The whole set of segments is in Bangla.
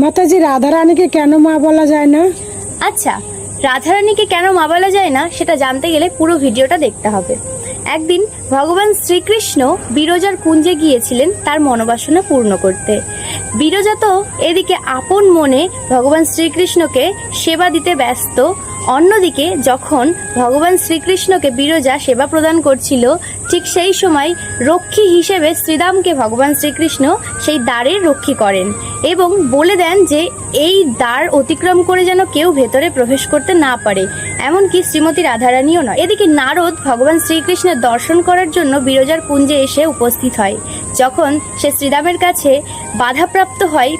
মাতাজি রাধা রানীকে কেন মা বলা যায় না? আচ্ছা রাধারানীকে কেন মা বলা যায় না, সেটা জানতে গেলে পুরো ভিডিওটা দেখতে হবে। একদিন ভগবান শ্রীকৃষ্ণ বিরজার কুঞ্জে গিয়েছিলেন তার মনোবাসনা পূর্ণ করতে। বিরজা তো এদিকে আপন মনে ভগবান শ্রীকৃষ্ণকে সেবা দিতে ব্যস্ত। অন্যদিকে যখন ভগবান শ্রীকৃষ্ণকে বিরজা সেবা প্রদান করছিল, ঠিক সেই সময় রক্ষী হিসেবে শ্রীরামকে ভগবান শ্রীকৃষ্ণ সেই দ্বারের রক্ষী করেন এবং বলে দেন যে এই দ্বার অতিক্রম করে যেন কেউ ভেতরে প্রবেশ করতে না পারে। এমনকি শ্রীমতী রাধারানীও নয়। এদিকে নারদ ভগবান শ্রীকৃষ্ণের দর্শন করার জন্য বিরজার কুঞ্জে এসে উপস্থিত হয়। যখন সে শ্রীরামের কাছে বাধাপ্রাপ্ত হয়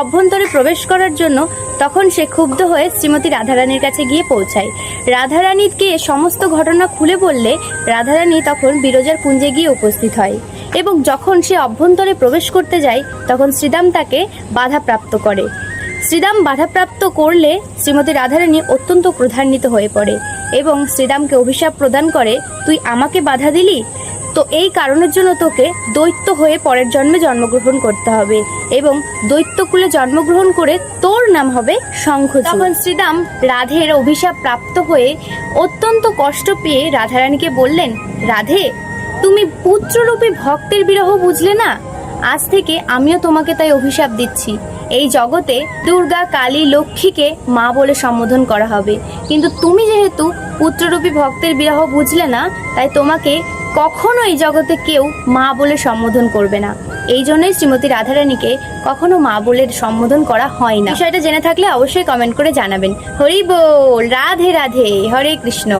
অভ্যন্তরে প্রবেশ করার জন্য, তখন সে ক্ষুব্ধ হয়ে শ্রীমতী রাধারানীর কাছে গিয়ে পৌঁছায়। রাধারানীকে সমস্ত ঘটনা খুলে বললে রাধারানী তখন বিরজার কুঞ্জে গিয়ে উপস্থিত হয় এবং যখন সে অভ্যন্তরে প্রবেশ করতে যায়, তখন শ্রীদাম তাকে বাধাপ্রাপ্ত করে। শ্রীদাম বাধাপ্রাপ্ত করলে শ্রীমতী রাধারানী অত্যন্ত ক্রোধান্বিত হয়ে পড়ে এবং শ্রীদামকে অভিশাপ প্রদান করে, তুই আমাকে বাধা দিলি? তো এই কারণের জন্য তোকে দৈত্য হয়ে পরের জন্মে জন্মগ্রহণ করতে হবে এবং দৈত্যকুলে জন্মগ্রহণ করে তোর নাম হবে শঙ্খ তখন শ্রীদাম রাধের অভিশাপ প্রাপ্ত হয়ে অত্যন্ত কষ্ট পেয়ে রাধারানীকে বললেন, রাধে, তুমি পুত্ররূপী ভক্তের বিরহ বুঝলে না? আজ থেকে আমিও তোমাকে তাই অভিশাপ দিচ্ছি। এই জগতে দুর্গা, কালী, লক্ষ্মীকে মা বলে সম্বোধন করা হবে। কিন্তু তুমি যেহেতু পুত্ররূপী ভক্তের বিরহ বুঝলে না, তাই তোমাকে কখনো এই জগতে কেউ মা বলে সম্বোধন করবে না। এই জন্যই শ্রীমতী রাধারানীকে কখনো মা বলে সম্বোধন করা হয় না। বিষয়টা জেনে থাকলে অবশ্যই কমেন্ট করে জানাবেন। হরি বল, রাধে রাধে, হরে কৃষ্ণ।